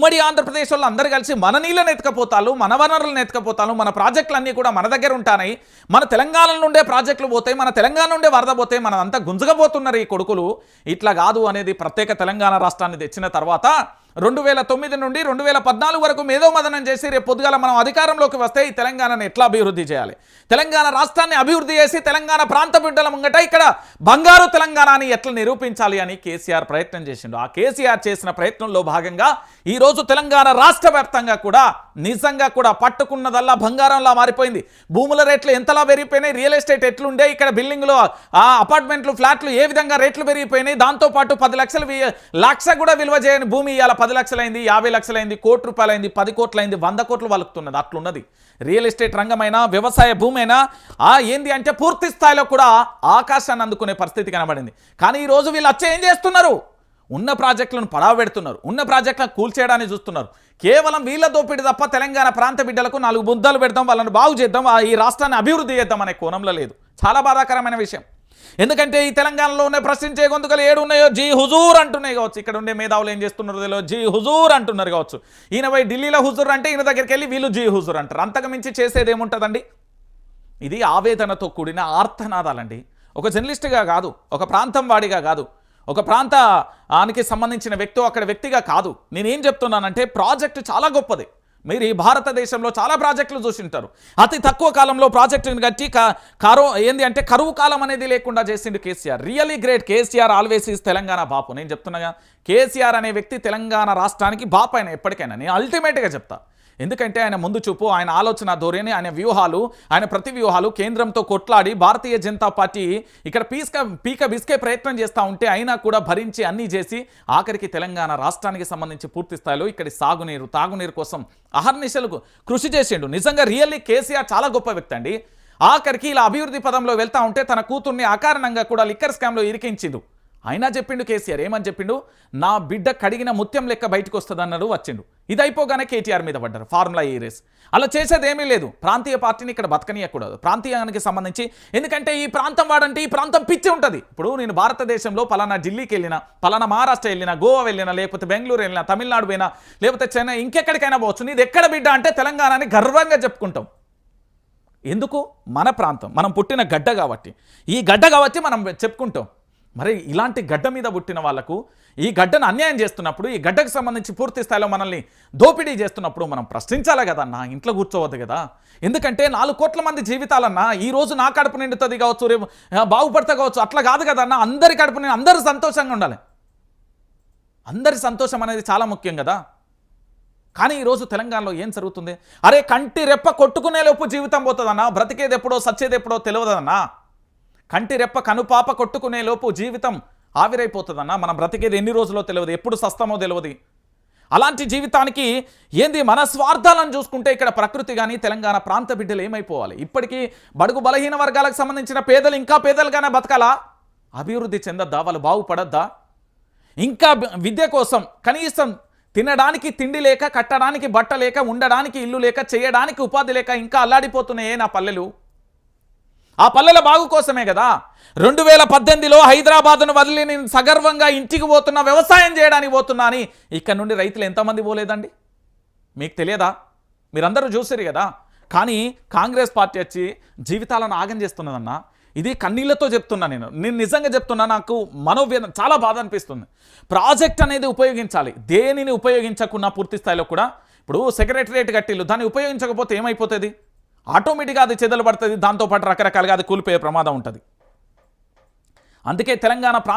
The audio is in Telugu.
ఉమ్మడి ఆంధ్రప్రదేశ్ వాళ్ళు అందరు కలిసి మన నీళ్ళని ఎత్తుకపోతారు మన వనరులను ఎత్తుకపోతారు మన ప్రాజెక్టులన్నీ కూడా మన దగ్గర ఉంటాయి. మన తెలంగాణ నుండే ప్రాజెక్టులు పోతాయి మన తెలంగాణ నుండే వరద పోతాయి మనం అంతా ఈ కొడుకులు. ఇట్లా కాదు అనేది ప్రత్యేక తెలంగాణ రాష్ట్రాన్ని తెచ్చిన తర్వాత రెండు వేల తొమ్మిది నుండి రెండు వేల పద్నాలుగు వరకు మేధో మదనం చేసి రేపు పొద్దుగాల మనం అధికారంలోకి వస్తే ఈ తెలంగాణను ఎట్లా అభివృద్ధి చేయాలి? తెలంగాణ రాష్ట్రాన్ని అభివృద్ధి చేసి తెలంగాణ ప్రాంత బిడ్డల ముంగట ఇక్కడ బంగారు తెలంగాణని ఎట్లా నిరూపించాలి అని కేసీఆర్ ప్రయత్నం చేసిండు. ఆ కేసీఆర్ చేసిన ప్రయత్నంలో భాగంగా ఈ రోజు తెలంగాణ రాష్ట్ర వ్యాప్తంగా కూడా నిజంగా కూడా పట్టుకున్నదల్లా బంగారంలా మారిపోయింది. భూముల రేట్లు ఎంతలా పెరిగిపోయినాయి రియల్ ఎస్టేట్ ఎట్లుండే ఇక్కడ బిల్డింగ్లు ఆ అపార్ట్మెంట్లు ఫ్లాట్లు ఏ విధంగా రేట్లు పెరిగిపోయినాయి దాంతోపాటు పది లక్షలు లక్ష కూడా విలువ చేయని భూమి ఇవాళ పది లక్షలైంది యాభై లక్షలైంది కోటి రూపాయలైంది పది కోట్లైంది వంద కోట్లు వలుకుతున్నది. అట్లున్నది. రియల్ ఎస్టేట్ రంగమైనా వ్యవసాయ భూమి అయినా ఆ ఏంది అంటే పూర్తి స్థాయిలో కూడా ఆకాశాన్ని అందుకునే పరిస్థితి కనబడింది. కానీ ఈ రోజు వీళ్ళు వచ్చి ఏం చేస్తున్నారు? ఉన్న ప్రాజెక్టులను పడావ పెడుతున్నారు. ఉన్న ప్రాజెక్టులను కూల్చేయడానికి చూస్తున్నారు. కేవలం వీళ్ళ దోపిడి తప్ప తెలంగాణ ప్రాంత బిడ్డలకు నాలుగు ముద్దలు పెడదాం వాళ్ళని బాగు చేద్దాం ఆ ఈ రాష్ట్రాన్ని అభివృద్ధి చేద్దాం అనే కోణంలో లేదు. చాలా బాధాకరమైన విషయం. ఎందుకంటే ఈ తెలంగాణలో ఉన్న ప్రశ్నించే గొంతుకలు ఏడు ఉన్నాయో? జీ హుజూర్ అంటున్నాయి కావచ్చు. ఇక్కడ ఉండే మేధావులు ఏం చేస్తున్నారు తెలియదు. జీ హుజూర్ అంటున్నారు కావచ్చు. ఈయన పోయి ఢిల్లీలో హుజూర్ అంటే ఈయన దగ్గరికి వెళ్ళి వీళ్ళు జీ హుజూర్ అంటారు. అంతకు మించి చేసేది ఏముంటుందండి? ఇది ఆవేదనతో కూడిన ఆర్తనాదాలండి. ఒక జర్నలిస్ట్గా కాదు ఒక ప్రాంతం వాడిగా కాదు ఒక ప్రాంతానికి సంబంధించిన వ్యక్తి అక్కడ వ్యక్తిగా కాదు. నేనేం చెప్తున్నానంటే ప్రాజెక్టు చాలా గొప్పది. మీరు ఈ భారతదేశంలో చాలా ప్రాజెక్టులు చూసింటారు. అతి తక్కువ కాలంలో ప్రాజెక్టుని కట్టి క- కరో ఏంది అంటే కరువు కాలం అనేది లేకుండా చేసిండు KCR. Really great KCR always is Telangana Bapu. నేను చెప్తున్నాగా కేసీఆర్ అనే వ్యక్తి తెలంగాణ రాష్ట్రానికి బాపు అయినా ఎప్పటికైనా. నేను అల్టిమేట్గా చెప్తా. ఎందుకంటే ఆయన ముందు చూపు ఆయన ఆలోచన ధోరణి ఆయన వ్యూహాలు ఆయన ప్రతి వ్యూహాలు కేంద్రంతో కొట్లాడి భారతీయ జనతా పార్టీ ఇక్కడ పీస్క పీక బిస్కే ప్రయత్నం చేస్తూ ఉంటే అయినా కూడా భరించి అన్నీ చేసి ఆఖరికి తెలంగాణ రాష్ట్రానికి సంబంధించి పూర్తి స్థాయిలో ఇక్కడి సాగునీరు తాగునీరు కోసం అహర్నిశలకు కృషి చేసిండు. నిజంగా రియల్లీ కేసీఆర్ చాలా గొప్ప వ్యక్తి అండి. ఆఖరికి ఇలా అభివృద్ధి పదంలో వెళ్తా ఉంటే తన కూతుర్ని అకారణంగా కూడా లిక్కర్ స్కామ్లో ఇరికించిండు. అయినా చెప్పిండు కేసీఆర్. ఏమని చెప్పిండు? నా బిడ్డ కడిగిన ముత్యం లెక్క బయటకు వస్తుంది అన్నాడు వచ్చిండు. ఇది అయిపోగానే కేటీఆర్ మీద పడ్డారు ఫార్ములా ఈ రేస్. అలా చేసేది ఏమీ లేదు. ప్రాంతీయ పార్టీని ఇక్కడ బతకనీయకూడదు. ప్రాంతీయానికి సంబంధించి ఎందుకంటే ఈ ప్రాంతం వాడంటే ఈ ప్రాంతం పిచ్చి ఉంటుంది. ఇప్పుడు నేను భారతదేశంలో పలానా ఢిల్లీకి వెళ్ళినా పలానా మహారాష్ట్ర వెళ్ళినా గోవా వెళ్ళినా లేకపోతే బెంగళూరు వెళ్ళినా తమిళనాడు పోయినా లేకపోతే చెన్నై ఇంకెక్కడికైనా పోవచ్చు. నీది ఎక్కడ బిడ్డ అంటే తెలంగాణని గర్వంగా చెప్పుకుంటాం. ఎందుకు? మన ప్రాంతం. మనం పుట్టిన గడ్డ కాబట్టి. ఈ గడ్డ కాబట్టి మనం చెప్పుకుంటాం. మరి ఇలాంటి గడ్డ మీద పుట్టిన వాళ్ళకు ఈ గడ్డను అన్యాయం చేస్తున్నప్పుడు ఈ గడ్డకు సంబంధించి పూర్తి స్థాయిలో మనల్ని దోపిడీ చేస్తున్నప్పుడు మనం ప్రశ్నించాలి కదన్నా ఇంట్లో కూర్చోవద్దు కదా. ఎందుకంటే నాలుగు కోట్ల మంది జీవితాలన్నా ఈ రోజు నా కడుపు నిండుతుంది కావచ్చు రేపు బాగుపడతా కావచ్చు అట్లా కాదు కదన్నా అందరి కడుపు నిండి అందరూ సంతోషంగా ఉండాలి. అందరి సంతోషం అనేది చాలా ముఖ్యం కదా. కానీ ఈరోజు తెలంగాణలో ఏం జరుగుతుంది? అరే కంటి రెప్ప కొట్టుకునే లోపు జీవితం పోతుందన్నా బ్రతికేది ఎప్పుడో సచ్చేది ఎప్పుడో తెలియదన్నా. కంటి రెప్ప కనుపాప కొట్టుకునే లోపు జీవితం ఆవిరైపోతుందన్నా. మనం బ్రతికేది ఎన్ని రోజులో తెలియదు ఎప్పుడు సస్తమో తెలియదు. అలాంటి జీవితానికి ఏంది మన స్వార్థాలను చూసుకుంటే ఇక్కడ ప్రకృతి కానీ తెలంగాణ ప్రాంత బిడ్డలు ఏమైపోవాలి? ఇప్పటికీ బడుగు బలహీన వర్గాలకు సంబంధించిన పేదలు ఇంకా పేదలుగానే బతకాలా? అభివృద్ధి చెందద్దా? వాళ్ళు బాగుపడద్దా? ఇంకా విద్య కోసం కనీసం తినడానికి తిండి లేక కట్టడానికి బట్ట లేక ఉండడానికి ఇల్లు లేక చేయడానికి ఉపాధి లేక ఇంకా అల్లాడిపోతున్నాయే నా పల్లెలు. ఆ పల్లెల బాగు కోసమే కదా. రెండు వేల పద్దెనిమిదిలో హైదరాబాద్ను వదిలి నేను సగర్వంగా ఇంటికి పోతున్నా వ్యవసాయం చేయడానికి పోతున్నా అని ఇక్కడ నుండి రైతులు ఎంతమంది పోలేదండి? మీకు తెలియదా? మీరందరూ చూసారు కదా. కానీ కాంగ్రెస్ పార్టీ వచ్చి జీవితాలను ఆగం చేస్తున్నదన్న. ఇది కన్నీళ్ళతో చెప్తున్నా నేను. నేను నిజంగా చెప్తున్నా నాకు మనోవేదన చాలా బాధ అనిపిస్తుంది. ప్రాజెక్ట్ అనేది ఉపయోగించాలి. దేనిని ఉపయోగించకుండా పూర్తి స్థాయిలో కూడా. ఇప్పుడు సెక్రటరియట్ కట్టిల్లు. దాన్ని ఉపయోగించకపోతే ఏమైపోతుంది? ఆటోమేటిక్గా అది చెదలు పడుతుంది దాంతోపాటు రకరకాలుగా అది కూలిపోయే ప్రమాదం ఉంటుంది. అందుకే తెలంగాణ